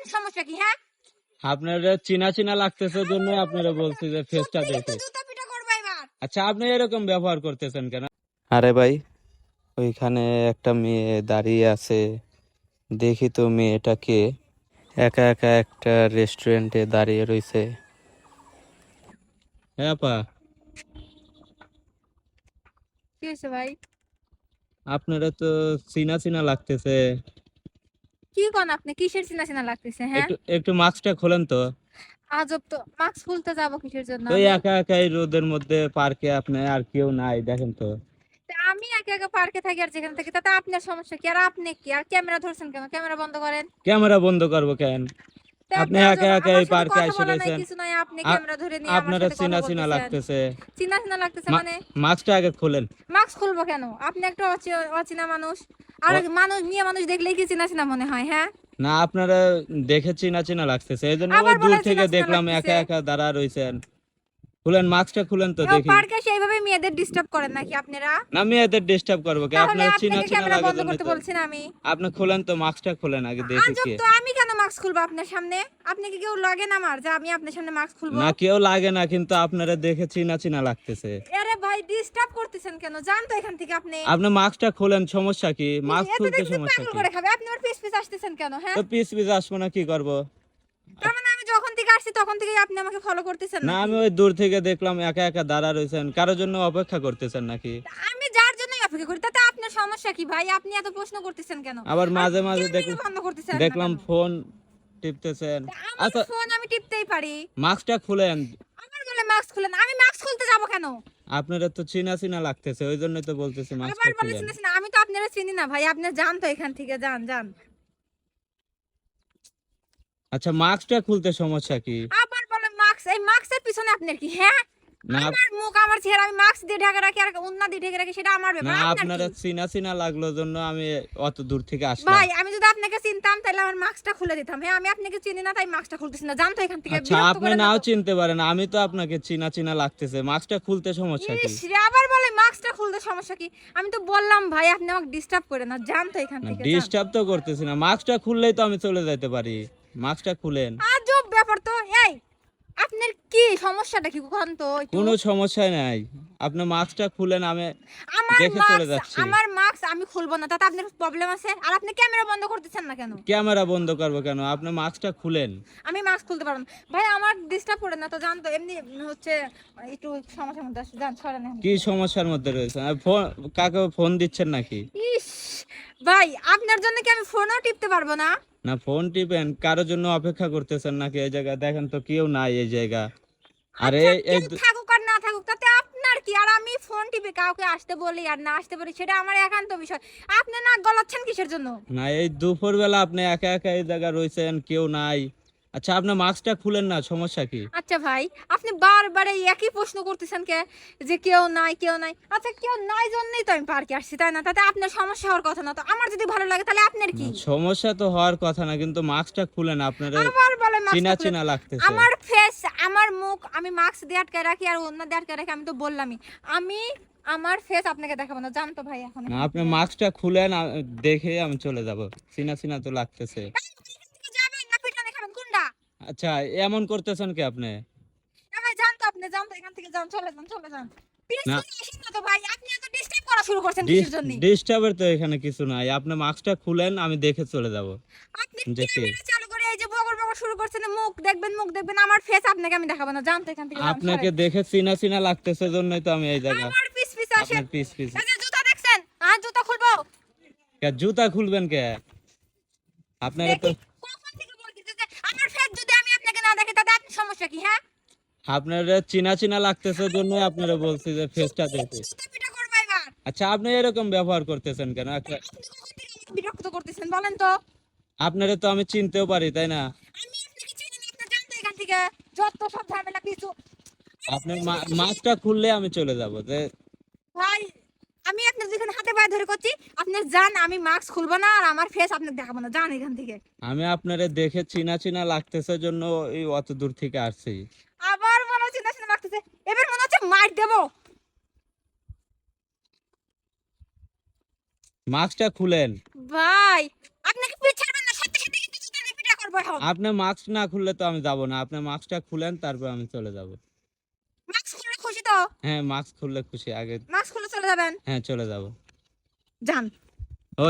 আপনার সমস্যা কি হ্যাঁ? আপনারা চিনা চিনা লাগতেছে জন্য আপনারা বলছি যে ফেসটা দেখে। আচ্ছা আপনি এরকম ব্যবহার করতেছেন কেন? আরে ভাই ওইখানে একটা মেয়ে দাঁড়িয়ে আছে। দেখি তো মেয়েটাকে একা একা একটা রেস্টুরেন্টে দাঁড়িয়ে রয়েছে। হ্যাঁ পা কি হয়েছে ভাই? আপনারা তো চিনা চিনা লাগতেছে। কি কোন আপনি? কিসের চিনা চিনা লাগতেছে হ্যাঁ? একটু একটু মাস্কটা খোলেন তো। আজব তো মাস্ক খুলতে যাব কিসের জন্য? তো একা একা এই রোদের মধ্যে পার্কে আপনি আর কেউ নাই দেখেন তো। আমি একা একা পার্কে থাকি আর যেখানে থাকি তাতে আপনার সমস্যা কি? আর আপনি কি? আর ক্যামেরা ধরছেন কেন? ক্যামেরা বন্ধ করেন। ক্যামেরা বন্ধ করব কেন? আপনি একা একা এই পার্কে আইসে রয়েছেন। কিছু নাই আপনি ক্যামেরা ধরে নিয়ে আপনার চিনা চিনা লাগতেছে। চিনা চিনা লাগতেছে মানে? মাস্কটা আগে খোলেন। মাস্ক খুলবো কেন? আপনি একটা অচি- অচেনা মানুষ। আর মানুষ নিয়ে মানুষ দেখলেই কি চিনা চিনা মনে হয় হ্যাঁ? না আপনারা দেখে চিনা চিনা লাগতেছে। এই জন্য দূর থেকে দেখলাম একা একা দাঁড়া রয়েছেন খুলেন মাস্কটা খুলেন তো দেখি। পার্কে সেইভাবে মেয়েদের ডিস্টার্ব করেন নাকি আপনারা? না মেয়েদের ডিস্টার্ব করব কি? তাহলে আপনারা চিনা আপনাকে চিনা ক্যামেরা লাগার বন্ধ করতে তো। আমি। আপনি খুলেন তো মাস্কটা খুলেন আগে দেখি কি। তো আমি কেন মাস্ক খুলবো আপনার সামনে? কেউ লাগে না আমার যে আমি আপনার সামনে মাস্ক খুলবো? না কেউ লাগে না কিন্তু আপনারা দেখে চিনা চিনা লাগতেছে। আরে ভাই ডিস্টার্ব করতেছেন কেন? জান তো এখান থেকে আপনি। আপনি মাস্কটা খুলেন সমস্যা কি? মাস্ক খুলতে সমস্যা কি? আপনি ওর পিস পিস আসতেছেন কেন হ্যাঁ? তো পিস পিস আসব না কি করব তার মানে আমি যখন থেকে আসছি তখন থেকেই আপনি আমাকে ফলো করতেছেন না আমি ওই দূর থেকে দেখলাম একা একা দাঁড়া রয়েছেন। কারোর জন্য অপেক্ষা করতেছেন নাকি? আমি যার জন্যই অপেক্ষা করি তাতে আপনার সমস্যা কি ভাই? আপনি এত প্রশ্ন করতেছেন কেন? আবার মাঝে মাঝে দেখলাম ফোন টিপতেছেন। আচ্ছা ফোন আমি টিপতেই পারি। মাস্কটা খুলেন। আমার বলে মাস্ক খুলেন। আমি মাস্ক খুলতে যাব কেন? আপনারা তো চিনা চিনা লাগতেছে ওই জন্যই তো বলতেছি আবার বলেছেন আমি তো আপনারা চিনি না ভাই আপনি যান তো এখান থেকে যান যান। আচ্ছা মাস্কটা খুলতে সমস্যা কি? আবার বলে মাস্ক এই মাস্কের পিছনে আপনার কি হ্যাঁ? না আমার মুখ আমার চেহারা আমি মাস্ক দিয়ে ঢাকা রাখি আর উন্না দিয়ে ঢেকে রাখি সেটা আমার না ব্যাপার আপনারা কি? চিনা চিনা লাগল জন্য আমি অত দূর থেকে আসলাম। ভাই আমি যদি আপনাকে চিনতাম তাহলে আমার মাস্কটা খুলে দিতাম। হ্যাঁ আমি আপনাকে চিনি না তাই মাস্কটা খুলতেছি না। জান তো এখান থেকে আচ্ছা আপনি নাও চিনতে পারেন আমি তো আপনাকে চিনা চিনা লাগতেছে মাস্কটা খুলতে সমস্যা কি? আবার বলে মাস্কটা খুলতে সমস্যা কি? আমি তো বললাম ভাই আপনি আমাকে ডিস্টার্ব করে না জান তো এখান থেকে ডিস্টার্ব তো করতেছি না মাস্কটা খুললেই তো আমি চলে যেতে পারি। মাস্কটা খুলেন। আজব ব্যাপার তো এই আপনার কি সমস্যাটা কি কোন তো কোনো সমস্যা নাই। আপনি মাস্কটা খুলেন আমি আমার দেখে চলে মাস্ক যাচ্ছি। আমার মাস্ক আমি খুলবো না তাতে আপনার প্রবলেম আছে। আর আপনি ক্যামেরা বন্ধ করতেছেন না কেন? ক্যামেরা বন্ধ করব কেন? আপনি মাস্কটা খুলেন। আমি মাস্ক খুলতে পারব। ভাই আমার ডিস্টার্ব করে না তো জানতো এমনি হচ্ছে একটু সমস্যার মধ্যে আসছে জান সরেন কি সমস্যার মধ্যে রয়েছে ফোন কাকে ফোন দিচ্ছেন নাকি? ইস ভাই আপনার জন্য কি আমি ফোনও টিপতে পারব না? না ফোন টিপেন কারোর জন্য অপেক্ষা করতেছেন নাকি এই জায়গা দেখেন তো কেউ নাই এই জায়গা। আর আচ্ছা, এই থাকুক আর না থাকুক তাতে আপনার কি? আর আমি ফোন টিপে কাউকে আসতে বলি আর না আসতে বলি সেটা আমার একান্ত বিষয়। আপনি না গলাচ্ছেন কিসের জন্য? না এই দুপুরবেলা আপনি একা একা এই জায়গা রয়েছেন কেউ নাই। আচ্ছা আপনি মাস্কটা খুলেন না সমস্যা কি? আচ্ছা ভাই আপনি বারবার এই একই প্রশ্ন করতেছেন কে? যে কেউ নাই কেউ নাই। আচ্ছা কেউ নাই জন্যই তো আমি পার্কে আসছি তাই না? তাতে আপনার সমস্যা হওয়ার কথা না তো। আমার যদি ভালো লাগে তাহলে আপনার কি? সমস্যা তো হওয়ার কথা না কিন্তু মাস্কটা খুলেন আপনারা আবার বলে চিনা চিনা লাগতেছে। আমার ফেস আমার মুখ আমি মাস্ক দিয়ে আটকে রাখি আর অন্য দিয়ে আটকে রাখি আমি তো বললামই। আমি আমার ফেস আপনাকে দেখাবো না জানতো ভাই এখন। আপনি মাস্কটা খুলেন দেখে আমি চলে যাব। চিনা চিনা তো লাগতেছে। আচ্ছা এমন করতেছেন কি আপনি? এ ভাই জানতো আপনি জানতো এখান থেকে যান চলে যান চলে যান। তো ডিস্টার্বের তো এখানে কিছু নাই। আপনি মাস্কটা খুলেন আমি দেখে চলে যাব। আপনি যে কি? ক্যামেরা চালু করে এই যে বগর বগর শুরু করছেন মুখ দেখবেন মুখ দেখবেন আমার ফেস আপনাকে আমি দেখাবো না। জানতো এখান থেকে যান, আপনাকে দেখে চিনা চিনা লাগতেছে জন্যই তো আমি এই জায়গা পিস পিস জুতা দেখছেন? আর জুতা খুলবো? জুতা খুলবেন কে? আপনারা তো আপনার সমস্যা কি হ্যাঁ? আপনারা চিনা চিনা লাগতেছে আপনারা বলছি যে ফেসটা দেখে আচ্ছা আপনি এরকম ব্যবহার করতেছেন কেন? বিরক্ত করতেছেন বলেন তো। আপনারা তো আমি চিনতেও পারি তাই না? যত সব ঝামেলা কিছু আপনার মা- মাস্কটা খুললে আমি চলে যাব যে ভাই আমি হাতে পায়ে ধরে করছি। আপনি যান আমি মাস্ক খুলবো না আর আমার ফেস আপনাকে দেখাবো না। যান এখান থেকে। আমি আপনারে দেখে চিনা চিনা লাগতেছে জন্য এই অত দূর থেকে আসছি। আবার মনে হচ্ছে না লাগতেছে। এবার মনে হচ্ছে মার দেবো। মাস্কটা খুলেন। ভাই আপনাকে পিঠ ছাড়বেন না। সাথে সাথে কিন্তু পিটা করব এখন। আপনি মাস্ক না খুললে তো আমি যাব না। আপনি মাস্কটা খুলেন তারপর আমি চলে যাব। মাস্ক খুলে খুশি তো? হ্যাঁ মাস্ক খুললে খুশি। আগে মাস্ক যাবেন? হ্যাঁ চলে যাব। যান। ও